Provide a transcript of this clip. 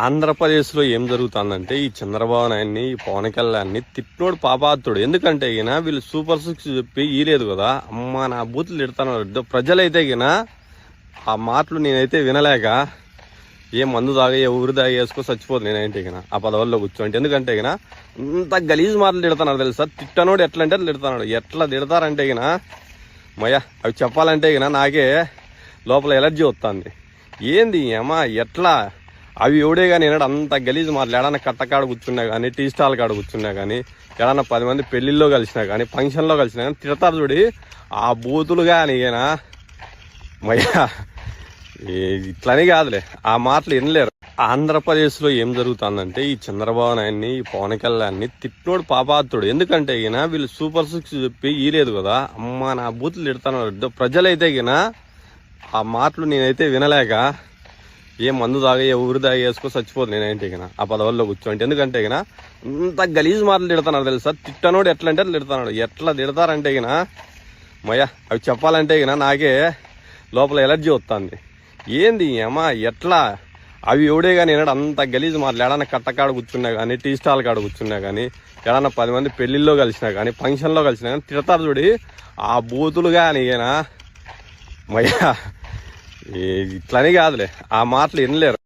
ఆంధ్రప్రదేశ్లో ఏం జరుగుతుందంటే ఈ చంద్రబాబు నాయుడిని ఈ పవన్ కళ్యాణ్ని తిట్టినోడు పాపాత్తుడు ఎందుకంటే ఈయన వీళ్ళు సూపర్ సిక్స్ చెప్పి ఈలేదు కదా అమ్మ నా బూతులు తిడతాను ప్రజలైతే ఈయన ఆ మాటలు నేనైతే వినలేక ఏ మందు తాగా ఏ ఊరు తాగి వేసుకో చచ్చిపోతుంది నేనైతే గిన ఆ పదవుల్లో కూర్చోండి ఎందుకంటే గిన ఇంత గలీజ్ మాటలు తిడతాను తెలుసా? తిట్టనోడు ఎట్లా అంటే అట్లా తిడతాడు ఎట్లా తిడతారంటే గిన మయ అవి చెప్పాలంటే గిన నాకే లోపల ఎలర్జీ వస్తుంది. ఏంది ఏమా ఎట్లా? అవి ఎవడే కానీ ఏనాడు అంత గలీజ్ మాటలు. ఏడన్నా కట్టకాడ కూర్చున్నా కానీ టీ స్టాల్ కాడ కూర్చున్నా కానీ ఏడన్నా పది మంది పెళ్ళిల్లో కలిసినా కానీ ఫంక్షన్లో కలిసినా కానీ తిడతారు చూడి. ఆ బూతులు కానీ ఈయన మయ్యా ఈ- ఇట్లని కాదులే. ఆ మాటలు వినలేరు. ఆంధ్రప్రదేశ్లో ఏం జరుగుతుందంటే ఈ చంద్రబాబు నాయుడిని ఈ పవన్ కళ్యాణ్ని తిట్టినోడు పాపాత్తుడు ఎందుకంటే ఈయన వీళ్ళు సూపర్ సిక్స్ చెప్పి ఈలేదు కదా. అమ్మ నా బూతులు తిడతాను ప్రజలైతే ఈయన ఆ మాటలు నేనైతే వినలేక ఏ మందు తాగా ఏ ఊరు తాగి వేసుకో చచ్చిపోదు నేనైతే గిన ఆ పదవుల్లో కూర్చోండి ఎందుకంటే గిన ఇంత గలీజ్ మాటలు తిడతాను తెలుసా? తిట్టనోడు ఎట్లా అంటే అట్లా తిడతాడు ఎట్లా తిడతారంటే గిన మయ అవి చెప్పాలంటే గిన నాకే లోపల ఎలర్జీ వస్తుంది. ఏంది ఏమా ఎట్లా? అవి ఎవడే కానీ ఏనాడు అంత గలీజ్ మాటలు. ఏడన్నా కట్టకాడ కూర్చున్నా కానీ టీ స్టాల్ కాడ కూర్చున్నా కానీ ఏడన్నా పది మంది పెళ్ళిళ్ళో కలిసినా కానీ ఫంక్షన్లో కలిసినా కానీ తిడతారు చూడి. ఆ బూతులు కానీ ఈయన మయ్యా ఇట్లని కాదులే. ఆ మాటలు వినలేరు.